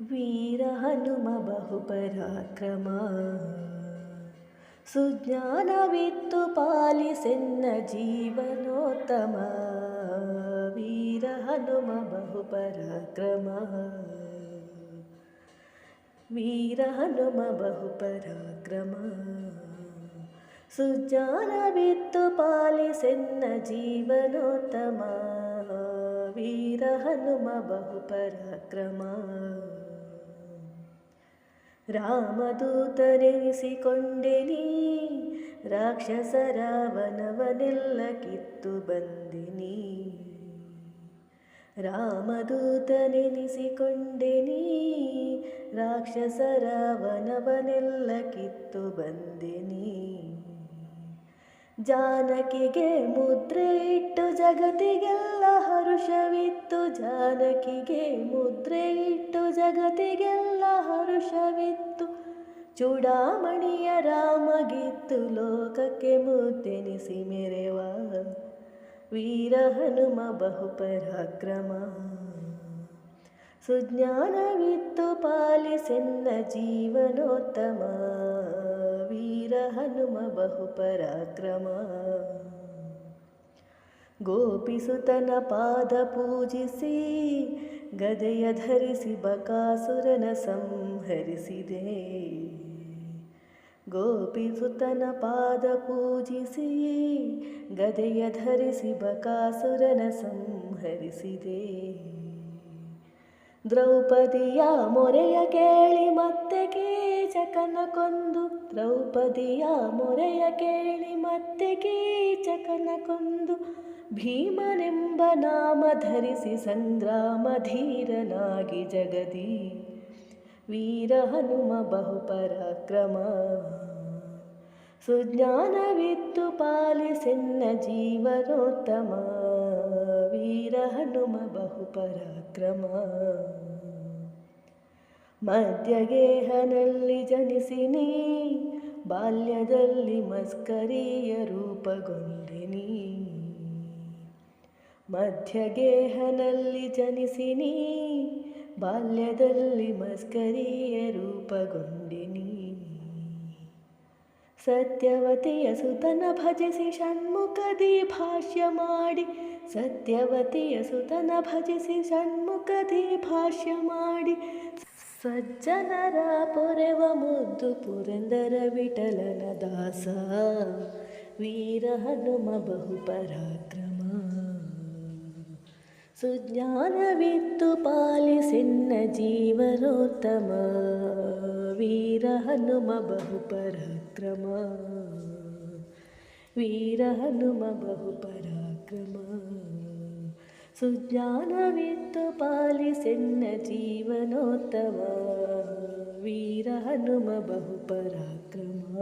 ವೀರ ಹನುಮ ಬಹುಪರಾಕ್ರಮ ಸುಜ್ಞಾನವಿತ್ತು ಪಾಲಿಸೆನ್ನ ಜೀವನೋತ್ತಮ ವೀರ ಹನುಮ ಬಹುಪರಾಕ್ರಮ ವೀರ ಹನುಮ ಬಹುಪರಾಕ್ರಮ ಸುಜ್ಞಾನವಿತ್ತು ಪಾಲಿಸೆನ್ನ ಜೀವನೋತ್ತಮ ವೀರ ಹನುಮ ಬಹುಪರಾಕ್ರಮ ರಾಮದೂತನೆನಿಸಿಕೊಂಡೆನಿ ರಾಕ್ಷಸರ ವನವನೆಲ್ಲ ಕಿತ್ತು ಬಂದಿನಿ ರಾಮದೂತನೆನಿಸಿಕೊಂಡೆನಿ ರಾಕ್ಷಸರ ವನವನೆಲ್ಲ ಕಿತ್ತು ಬಂದೆನಿ ಜಾನಕಿಗೆ ಮುದ್ರೆ ಇಟ್ಟು ಜಗತ್ತಿಗೆಲ್ಲ ಹರುಷವಿತ್ತು ಜಾನಕಿಗೆ ಮುದ್ರೆ ಇಟ್ಟು ಜಗತ್ತಿಗೆಲ್ಲ ಹರುಷವಿತ್ತು. ಚೂಡಾಮಣಿಯ ರಾಮಗಿತ್ತು ಲೋಕಕ್ಕೆ ಮುದ್ದೆನಿಸಿ ಮೆರೆವ ವೀರ ಹನುಮ ಬಹುಪರಾಕ್ರಮ. ಸುಜ್ಞಾನವಿತ್ತು ಪಾಲಿಸೆನ್ನ ಜೀವನೋತ್ತಮ ವೀರ ಹನುಮ ಬಹುಪರಾಕ್ರಮ. ಗೋಪಿಸುತನ ಪಾದ ಪೂಜಿಸಿ, ಗದೆಯ ಧರಿಸಿ ಬಕಾಸುರನ ಸಂಹರಿಸಿದೆ. ಗೋಪಿಸುತನ ಪಾದ ಪೂಜಿಸಿ, ಗದೆಯ ಧರಿಸಿ ಬಕಾಸುರನ ಸಂಹರಿಸಿದೆ. ದ್ರೌಪದಿಯ ಮೊರೆಯ ಕೇಳಿ ಮತ್ತೆ ಕೀಚಕನ ಕೊಂದು, ದ್ರೌಪದಿಯ ಮೊರೆಯ ಕೇಳಿ ಮತ್ತೆ ಕೀಚಕನ ಕೊಂದು ಭೀಮನೆಂಬ ನಾಮ ಧರಿಸಿ ಸಂಗ್ರಾಮ ಧೀರನಾಗಿ ಜಗದಿ. ವೀರ ಹನುಮ ಬಹುಪರಾಕ್ರಮ. ಸುಜ್ಞಾನವಿತ್ತು ಪಾಲಿಸೆನ್ನ ಜೀವನೋತ್ತಮ. ವೀರ ಹನುಮ ಬಹುಪರಾಕ್ರಮ. ಮಧ್ಯಗೇಹನಲ್ಲಿ ಜನಿಸಿನಿ, ಬಾಲ್ಯದಲ್ಲಿ ಮಸ್ಕರಿಯ ರೂಪಗೊಂಡಿನಿ. ಮಧ್ಯಗೇಹನಲ್ಲಿ ಜನಿಸಿನಿ, ಬಾಲ್ಯದಲ್ಲಿ ಮಸ್ಕರಿಯ ರೂಪಗೊಂಡಿನಿ. ಸತ್ಯವತಿಯ ಸುತನ ಭಜಿಸಿ ಷಣ್ಮುಖದಿ ಭಾಷ್ಯ ಮಾಡಿ, ಸತ್ಯವತಿಯ ಸುತನ ಭಜಿಸಿ ಷಣ್ಮುಖದಿ ಭಾಷ್ಯ ಮಾಡಿ. ಸಜ್ಜನರ ಪೊರೆವ ಮುದ್ದು ಪುರಂದರ ವಿಠಲನ ದಾಸ, ವೀರ ಹನುಮ ಬಹುಪರಾಕ್ರಮ ಸುಜ್ಞಾನವಿತ್ತು ಪಾಲಿಸೆನ್ನ ಜೀವನೋತ್ತಮ ವೀರ ಹನುಮ ಬಹುಪರಾಕ್ರಮ ವೀರ ಹನುಮ ಬಹುಪರಾಕ್ರಮ ಸುಜ್ಞಾನವಿತ್ತು ಪಾಲಿಸೆನ್ನ ಜೀವನೋತ್ತಮ ವೀರ ಹನುಮ ಬಹುಪರಾಕ್ರಮ